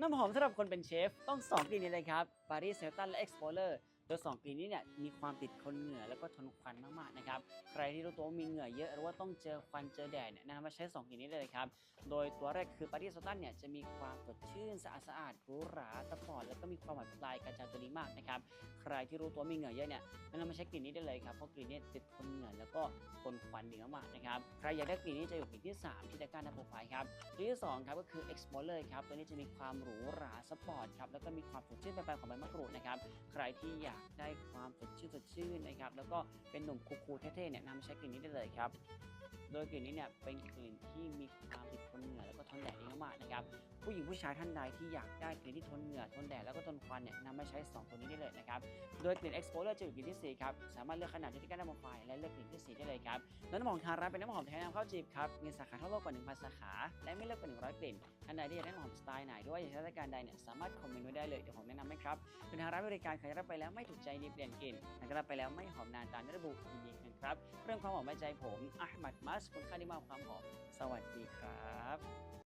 น้ำหอมสำหรับคนเป็นเชฟ ต้อง 2 กลิ่นนี้เลยครับ Paris Hilton และ Explorer โดย2กลิ่นนี้เนี่ยมีความติดทนเหงื่อแล้วก็ทนควันมากๆนะครับใครที่รู้ตัวว่ามีเหงื่อเยอะหรือว่าต้องเจอควันเจอแดดเนี่ยนะมาใช้2กลิ่นนี้เลยครับโดยตัวแรกคือ Paris Hilton เนี่ยจะมีความสดชื่นสะอาดสะอาดหรูหราสปอร์ตแล้วก็มีความหวานปลายกระจายตัวดีมากนะครับใครที่รู้ตัวมีเหงื่อเยอะเนี่ยแนะนำมาใช้กลิ่นนี้ได้เลยครับเพราะกลิ่นนี้ติดทนเหงื่อแล้วก็ทนควันดีมากๆนะครับใครอยากได้กลิ่นนี้จะอยู่กลิ่นที่ 3 ที่ตะกร้าหน้าโปรไฟล์ครับกลิ่นที่2ครับก็คือ Explorer ครับตัวนี้จะมีความหรูหราสปอร์ตครับแล้วก็มีความสดชื่นปลายๆของใบมะกรูดนะครับใครที่อยากได้ความสดชื่นสดชื่นนะครับแล้วก็เป็นหนุ่มคูลๆเท่ๆเนี่ยนำใช้กลิ่นนี้ได้เลยครับ โดยกลิ่นนี้เนี่ยเป็นกลิ่นที่มีความติดทนเหนือแล้วก็ทนแดดดี นะครับผู้หญิงผู้ชายท่านใดที่อยากได้กลิ่นที่ทนเหงื่อทนแดดแล้วก็ทนควันเนี่ยนำมาใช้ 2 ตัวนี้ได้เลยนะครับ โดยกลิ่น Explorer จะอยู่กลิ่นที่ 4 ครับ สามารถเลือกขนาดที่ใกล้หน้าโปรไฟล์และเลือกกลิ่นที่ 4 ได้เลยครับ น้ำหอมทาราเป็นน้ำหอมแท้นำเข้าจีบครับ มีสาขาทั่วโลกกว่า 1,000 สาขา และไม่เลิกกว่า 100 กลิ่น ท่านใดที่อยากได้น้ำหอมสไตล์ไหนด้วยอยากใช้รายการใดเนี่ยสามารถคอมเมนต์ไว้ได้เลยเดี๋ยวผมแนะนำให้ครับเป็นทางร้านบริการใครรับไปแล้วไม่ถูกใจรีบเปลี่ยนกลิ่นใครรับไปแล้วไม่หอมนานตามที่ระบุยินดีนะครับเรื่องความหอมใจผมอัลมัดมัสคุณค่าที่มาความหอมสวัสดีครับ